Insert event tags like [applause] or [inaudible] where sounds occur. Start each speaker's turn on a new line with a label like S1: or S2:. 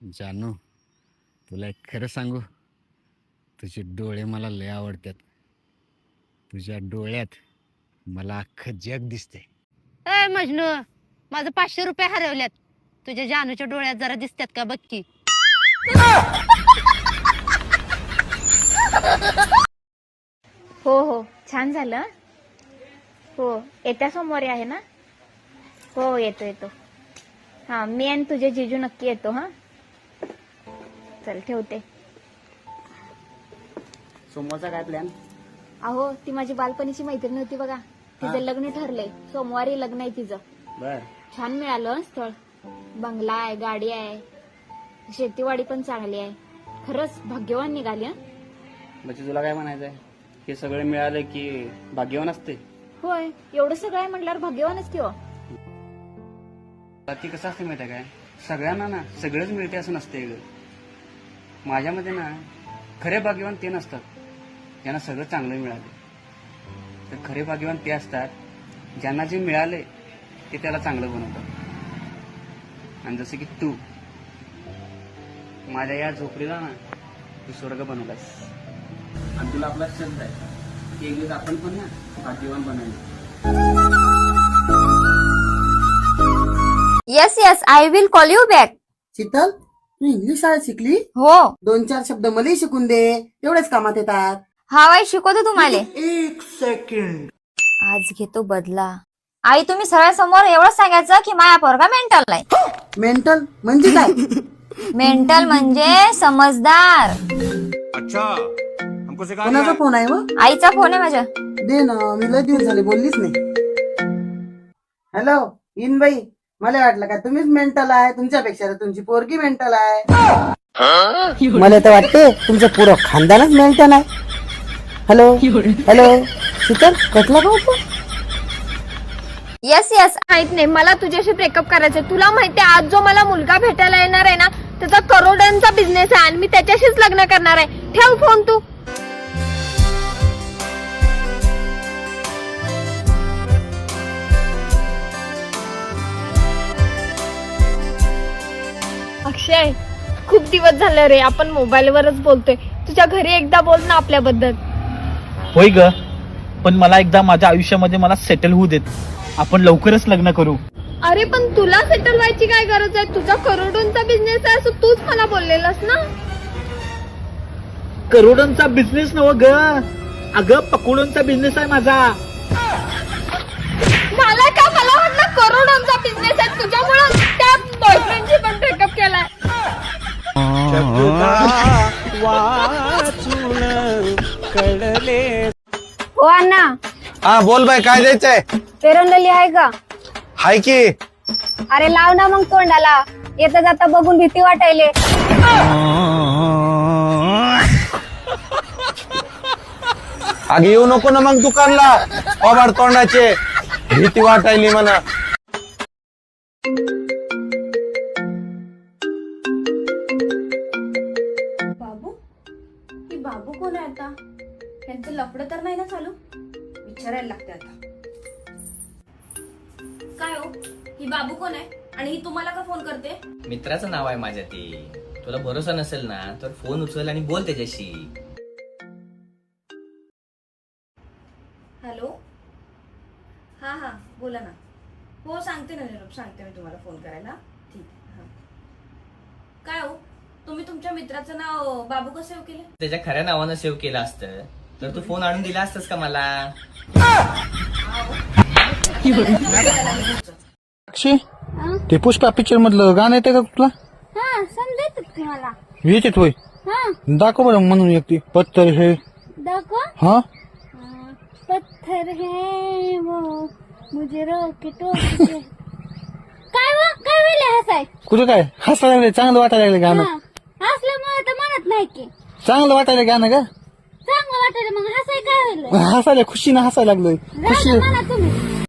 S1: जानू तुला एक खरं सांगू? तुझे डोळे मला लय आवडतात. तुझ्या डोळ्यात मला अख्खं जग दिसते
S2: ए मजनू माझं पाचशे रुपये हरवल्यात. तुझ्या जानूच्या डोळ्यात जरा दिसतात का बघ की.
S3: हो हो छान झालं. हो येत्या सोमवारी आहे ना? हो येतो येतो. हा मी आणि तुझे जिजू नक्की येतो हा. चल ठेवते.
S4: सोमवारचा काय प्लॅन
S3: अहो ती माझी बालपणीची मैत्रीण होती बघा. तिचं लग्न ठरलंय. सोमवारी लग्न आहे तिचं.
S4: बर.
S3: छान मिळालं हं स्थळ. बंगला आहे गाडी आहे. शेतीवाडी पण चांगली आहे. खरंच भाग्यवान निघाली हं.
S4: म्हणजे तुला काय म्हणायचंय? हे सगळं मिळालं की भाग्यवान असते?
S3: होय एवढं सगळं आहे म्हटल्यावर भाग्यवानच की हो.
S4: ती कसं असते माहिती काय? सगळ्यांना ना सगळंच मिळते असं नसते ग. माझ्यामध्ये ना खरे भाग्यवान ते नसतात. ज्यांना सगळं चांगलं मिळालं. तर खरे भाग्यवान ते असतात ज्यांना जे मिळाले ते त्याला चांगलं बनवतात. आणि जसं की तू माझ्या या झोपडीला ना तू स्वर्ग बनवलास आणि तुला आपला शब्द आहे. की एक दिवस आपण पण ना भाग्यवान बनायचं
S5: yes yes I will call you back
S6: Sheetal? Tu English शाळेत शिकली?
S5: हो.
S6: दोन चार शब्द मलाही शिकून दे. तेवढेच कामात येतात.
S5: हा वाई शिकवतो तुम्हाला.
S6: एक सेकंड
S5: आज घेतो बदला. आई तुम्ही सरळ समोर एवढं सांगायचं की माया पोरगा मेंटल नाही.
S6: मेंटल म्हणजे काय? [laughs]
S5: मेंटल म्हणजे समजदार.
S6: कोणाचा फोन आहे मग
S5: आईचा फोन आहे माझ्या.
S6: दे ना मी लय दिवस झाले बोललीच नाही. Hello in by. मला वाटलं का तुम्हीच मेंटल आहे तुमच्यापेक्षा तर तुमची पोरगी मेंटल आहे. मला तर वाटते [laughs] तुमचं पुरं खानदानच मेंटल आहे. हॅलो हॅलो शीतल कटला का
S5: येस येस
S3: माहीत नाही मला तुझ्याशी ब्रेकअप करायचंय तुला माहितीये आज जो मला मुलगा भेटायला येणार आहे ना त्याचा करोडांचा बिझनेस आहे आणि मी त्याच्याशीच लग्न करणार आहे. ठेव फोन तू. अक्षय खूप दिवस झाले रे आपण मोबाईलवरच बोलतोय. तुझ्या घरी एकदा बोल ना आपल्याबद्दल.
S7: होय ग पण मला एकदा माझ्या आयुष्यामध्ये मला सेटल होऊ देत. आपण लवकरच लग्न करू.
S3: अरे पण तुला सेटल व्हायची काय गरज आहे? तुझा करोडोंचा बिझनेस आहे असं तूच मला बोललेलास ना?
S7: करोडांचा बिझनेस नव ग. अगं पकोडांचा बिझनेस आहे माझा.
S2: हो अण्णा.
S8: हा बोल बाय काय द्यायचंय?
S2: पेरंडली आहे का?
S8: हाय की.
S2: अरे लाव ना मग तोंडाला. येता जाता बघून भीती वाटायले.
S8: अगे येऊ नको ना मग दुकानला. ओबाड तोंडाचे. भीती वाटायली म्हणा
S3: यांचं लफडं तर नाही ना चालू? विचारायला लागते आता. काय हो? ही बाबू कोण आहे? आणि ही तुम्हाला का फोन करते?
S9: मित्राचं नाव आहे माझ्या ते. तुला भरोसा नसेल ना तर फोन उचल आणि बोल त्याच्याशी.
S3: हॅलो? हा हा बोला ना. हो सांगते ना निरोप सांगते मी तुम्हाला फोन करायला. ठीक हा. काय हो? तुम्ही तुमच्या मित्राचं नाव बाबू कसं सेव्ह केलं?
S9: त्याच्या खऱ्या नावानं सेव्ह केलं असतं. तर तू फोन आणून दिला असतास का मला?
S8: अक्षय ते पुष्पा पिक्चर मधलं गाणं येते का तुला?
S3: हा समजायचं की मला.
S8: येते होय.
S3: हा.
S8: दाखव बरं म्हणून एक ती पत्तर हे.
S3: दाखव.
S8: हा?
S3: पत्थर है वो मुझे रोक टोक काय व? काय वेळे हसाय?
S8: कुठे काय? हसायला लागले चांगलं वाटायला लागलं गाणं.
S3: हसल्यामुळे तर म्हणत नाही की.
S8: चांगलं वाटायला गाणं का?
S3: वाटलं मग हसाय काय
S8: हसायला खुशीनं हसायला लागलोय. खुशी
S3: म्हणा तुम्ही.